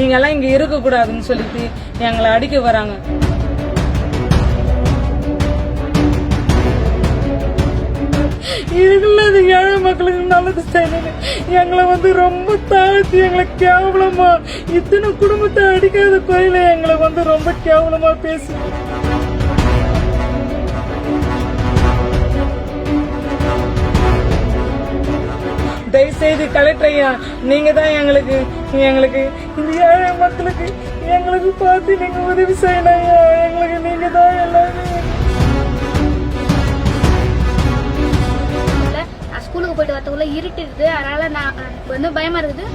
நீங்கெல்லாம் இங்க இருக்கக்கூடாதுன்னு சொல்லிட்டு எங்களை அடிக்க வராங்க. இதுக்குள்ள அது ஏழை மக்களுக்கு நல்லது செய்யணும் எங்களை வந்து ரொம்ப தாழ்த்தி எங்களை கேவலமா இத்தனை குடும்பத்தை அடிக்காத கோயில எங்களை வந்து ரொம்ப கேவலமா பேசி தயவுசெய்து கலெக்டர் ஐயா நீங்க தான் எங்களுக்கு எங்களுக்கு இந்த ஏழை மக்களுக்கு எங்களுக்கு பார்த்து நீங்க உதவி செய்யணும் ஐயா. எங்களுக்கு நீங்க தான் எல்லாமே. ஸ்கூலுக்கு போயிட்டு வரதுக்குள்ள இருட்டிடுது அதனால நான் வந்து பயமா இருக்குது.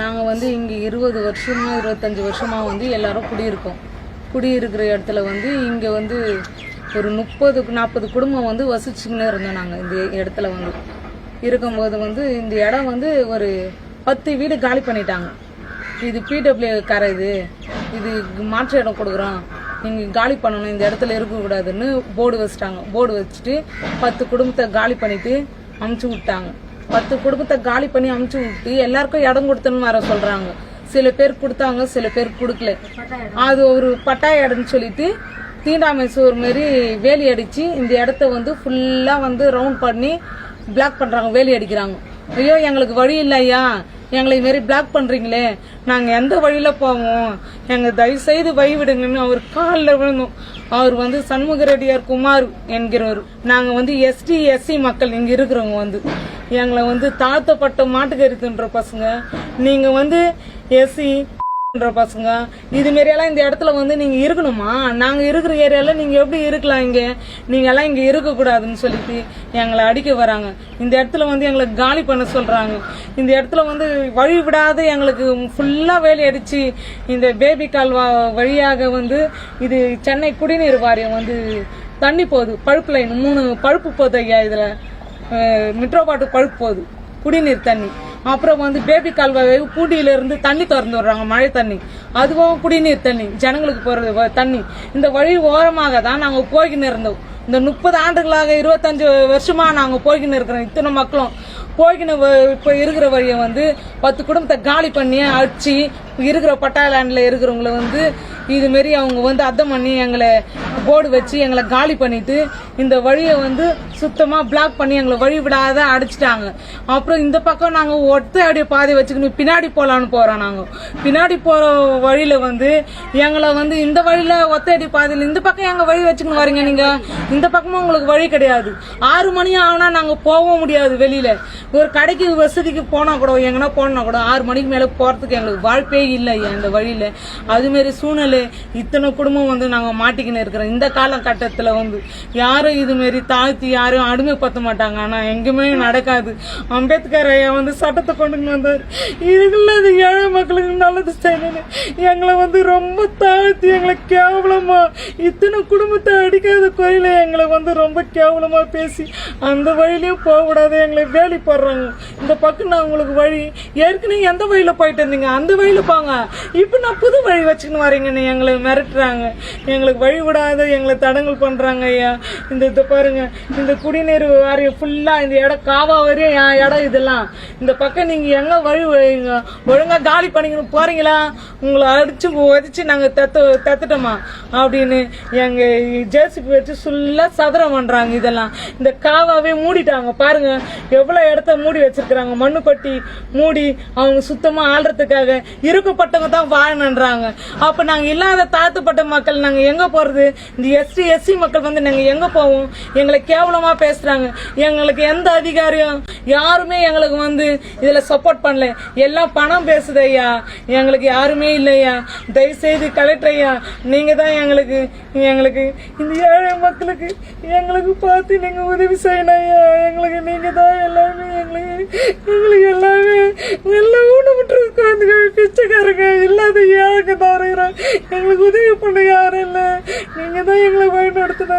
நாங்கள் வந்து இங்கே இருபது வருஷமா இருபத்தஞ்சி வருஷமாக வந்து எல்லாரும் குடியிருக்கோம். குடியிருக்கிற இடத்துல வந்து இங்கே வந்து ஒரு முப்பது நாற்பது குடும்பம் வந்து வசிச்சுக்கின்னு இருந்தோம் நாங்கள் இந்த இடத்துல வந்து. இருக்கும்போது வந்து இந்த இடம் வந்து ஒரு பத்து வீடு காலி பண்ணிட்டாங்க. இது பிடபிள்யூ கரை இது. இது மாற்று இடம் கொடுக்குறோம். நீங்கள் காலி பண்ணணும் இந்த இடத்துல இருக்கக்கூடாதுன்னு போர்டு வச்சுட்டாங்க. போர்டு வச்சுட்டு பத்து குடும்பத்தை காலி பண்ணிட்டு அமுச்சு விட்டாங்க. பத்து குடும்பத்தை காலி பண்ணி அமுச்சு விட்டு எல்லாருக்கும் இடம் கொடுத்தன்னு வர சொல்கிறாங்க சில பேர் கொடுத்தாங்க சில பேர் கொடுக்கல. அது ஒரு பட்டா இடம்னு சொல்லிட்டு தீண்டாமை சோறு மாரி வேலி அடிச்சு இந்த இடத்த வந்து ஃபுல்லாக வந்து ரவுண்ட் பண்ணி பிளாக் பண்ணுறாங்க வேலி அடிக்கிறாங்க. ஐயோ எங்களுக்கு வழி இல்லையா எங்களை மாரி பிளாக் பண்ணுறீங்களே நாங்கள் எந்த வழியில் போவோம்? எங்கள் தயவுசெய்து வழி விடுங்கன்னு அவர் காலில் விழுந்தோம். அவர் வந்து சண்முக ரெட்டியார் குமார் என்கிறவர். நாங்கள் வந்து எஸ்டி எஸ்சி மக்கள் இங்கே இருக்கிறவங்க வந்து. எங்களை வந்து தாழ்த்தப்பட்ட மாட்டுக்கறி தின்ற பசங்க. நீங்க வந்து எஸ்சி பசங்க. இது மாரி எல்லாம் இந்த இடத்துல வந்து நீங்க இருக்கணுமா? நாங்க இருக்கிற ஏரியால நீங்க எப்படி இருக்கலாம் இங்க? நீங்க எல்லாம் இங்க இருக்க கூடாதுன்னு சொல்லிட்டு எங்களை அடிக்க வராங்க. இந்த இடத்துல வந்து எங்களை காலி பண்ண சொல்றாங்க. இந்த இடத்துல வந்து வழி விடாத எங்களுக்கு ஃபுல்லா வேலி அடிச்சு இந்த பேபி கால்வா வழியாக வந்து இது சென்னை குடிநீர் வாரியம் வந்து தண்ணி போகுது. பழுப்பு லைன் மூணு பழுப்பு போகுது ஐயா இதுல. மிட்ரோ பாட்டு பழுப்பு போகுது. குடிநீர் தண்ணி. அப்புறம் வந்து பேபி கால்வாய் பூட்டியிலிருந்து தண்ணி திறந்து விடுறாங்க மழை தண்ணி. அதுவும் குடிநீர் தண்ணி. ஜனங்களுக்கு போகிறது வ- தண்ணி. இந்த வழி ஓரமாக தான் நாங்கள் போய்கின்னு இருந்தோம். இந்த முப்பது ஆண்டுகளாக இருபத்தஞ்சு வருஷமாக நாங்கள் போய்கின்னு இருக்கிறோம் இத்தனை மக்களும். போய்கின்னு வ- இருக்கிற வழியை வந்து பத்து குடும்பத்தை காலி பண்ணி அடிச்சு இருக்கிற பட்டா லேண்டில் இருக்கிறவங்கள வந்து இது மாரி அவங்க வந்து அத்தம் பண்ணி எங்களை போர்டு வச்சு எங்களை காலி பண்ணிட்டு இந்த வழியை வந்து சுத்தமாக பிளாக் பண்ணி எங்களை வழி விடாத அடிச்சிட்டாங்க. அப்புறம் இந்த பக்கம் நாங்கள் ஒத்த அடி பாதை வச்சுக்கணும் பின்னாடி போகலான்னு போகிறோம் நாங்கள் பின்னாடி போகிற வழியில் வந்து எங்களை வந்து இந்த வழியில் ஒத்த அடி பாதையில் இந்த பக்கம் எங்கள் வழி வச்சுக்கணும் வரீங்க நீங்கள் இந்த பக்கமும் உங்களுக்கு வழி கிடையாது. ஆறு மணி ஆகுனா நாங்கள் போகவும் முடியாது வெளியில். ஒரு கடைக்கு வசதிக்கு போனால் கூட எங்கன்னா போனால் கூட ஆறு மணிக்கு மேலே போகிறதுக்கு எங்களுக்கு வாழ்ப்பே இல்லை அந்த இந்த அதுமாரி சூழ்நிலை இத்தனை குடும்பம் வந்து நாங்கள் மாட்டிக்கின்னு இருக்கிறோம். இந்த காலகட்டத்தில் வந்து யாரும் இதுமாரி தாழ்த்தி யாரும் அடிமைப்படுத்த மாட்டாங்க. ஆனால் எங்கேயுமே நடக்காது. அம்பேத்கர் ஐயா வந்து சட்டத்தை கொண்டு வந்தார். இதுக்குள்ள அது ஏழை மக்களுக்கு நல்லது செய்யணும் எங்களை வந்து ரொம்ப தாழ்த்தி எங்களை கேவலமா இத்தனை குடும்பத்தை அடிக்காத கோயில எங்களை வந்து ரொம்ப கேவலமா பேசி அந்த வழியிலையும் போகக்கூடாது எங்களை வேலி போடுறாங்க. இந்த பக்கம் நான் உங்களுக்கு வழி. ஏற்கனவே எந்த வழியில போயிட்டு இருந்தீங்க? அந்த வழியில போங்க. இப்போ நான் புது வழி வச்சுக்கின்னு வரீங்கன்னு எங்களை மிரட்டுறாங்க. எங்களுக்கு வழி விடாத எங்களை தடங்கல் பண்ணுறாங்க ஐயா. இந்த இதை பாருங்க. இந்த குடிநீர் வாரியம் ஃபுல்லாக இந்த இடம் காவா வரையும் என் இடம் இதெல்லாம். இந்த பக்கம் நீங்கள் எங்கே வழி வைங்க? ஒழுங்காக காலி பண்ணிக்கணும். போறீங்களா? உங்களை அடிச்சு உதச்சி நாங்கள் தத்து தத்துட்டோமா? அப்படின்னு எங்கள் ஜேசிபி வச்சு ஃபுல்லாக சதுரம் பண்ணுறாங்க இதெல்லாம். இந்த காவாவே மூடிட்டாங்க. பாருங்க. எவ்வளோ இடத்த மூடி வச்சுருக்குறாங்க. மண்ணு கொட்டி மூடி அவங்க சுத்தமாக ஆள்றதுக்காக இருக்கப்பட்டவங்க தான் வாழணுன்றாங்க. அப்போ நாங்கள் இல்லாத தாழ்த்தப்பட்ட மக்கள் நாங்கள் எங்கே போகிறது இந்த எஸ்டி எஸ்சி மக்கள் வந்து நாங்கள் எங்கே போவோம்? எங்களை கேவலமாக பேசுகிறாங்க எங்களுக்கு எந்த அதிகாரியும் யாருமே எங்களுக்கு வந்து இதில் சப்போர்ட் பண்ணல. எல்லாம் பணம் பேசுது ஐயா. எங்களுக்கு யாருமே இல்லையா தயவுசெய்து கலெக்டர் ஐயா நீங்கள் தான் எங்களுக்கு எங்களுக்கு இந்த ஏழை மக்களுக்கு எங்களுக்கு பார்த்து நீங்கள் உதவி செய்யணும் ஐயா. எங்களுக்கு நீங்கள் தான் எல்லாமே எங்களுக்கு எங்களுக்கு எல்லாமே எல்லாம் ஊனமுற்று குழந்தைங்க பிச்சைக்காரங்க இல்லாத ஏழைங்க தான் இருக்கிறோம் எங்களுக்கு உதவி பண்ண யாரும் இல்ல நீங்க தான் எங்களை வழி நடத்தினா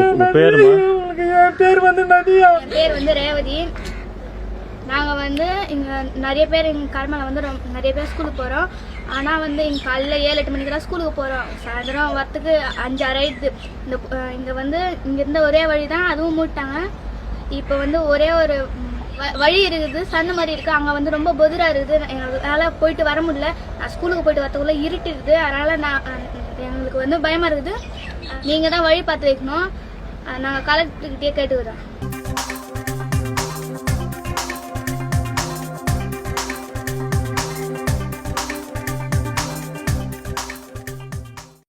உங்களுக்கு என் பேர் வந்து நதியா என் பேர் வந்து ரேவதி. நாங்கள் வந்து இங்கே நிறைய பேர் எங்கள் கடமையில் வந்து ரொம்ப நிறைய பேர் ஸ்கூலுக்கு போகிறோம் ஆனால் வந்து இங்கே காலையில் ஏழு எட்டு மணிக்கு தான் ஸ்கூலுக்கு போகிறோம் சாயந்தரம் வரத்துக்கு அஞ்சு ஆறாயிடுது இந்த இங்கே வந்து இங்கேருந்து ஒரே வழி தான் அதுவும் மூட்டாங்க. இப்போ வந்து ஒரே ஒரு வ- வழி இருக்குது சந்த மாதிரி இருக்குது அங்கே வந்து ரொம்ப பொதுராக இருக்குது. எங்களால் போயிட்டு வர முடியல. நான் ஸ்கூலுக்கு போயிட்டு வரத்துக்குள்ளே இருட்டிடுது. அதனால் நான் எங்களுக்கு வந்து பயமாக இருக்குது. நீங்கள் தான் வழி பார்த்து வைக்கணும். நாங்கள் கலெக்டர்கிட்டயே கேட்டுக்கிறோம்.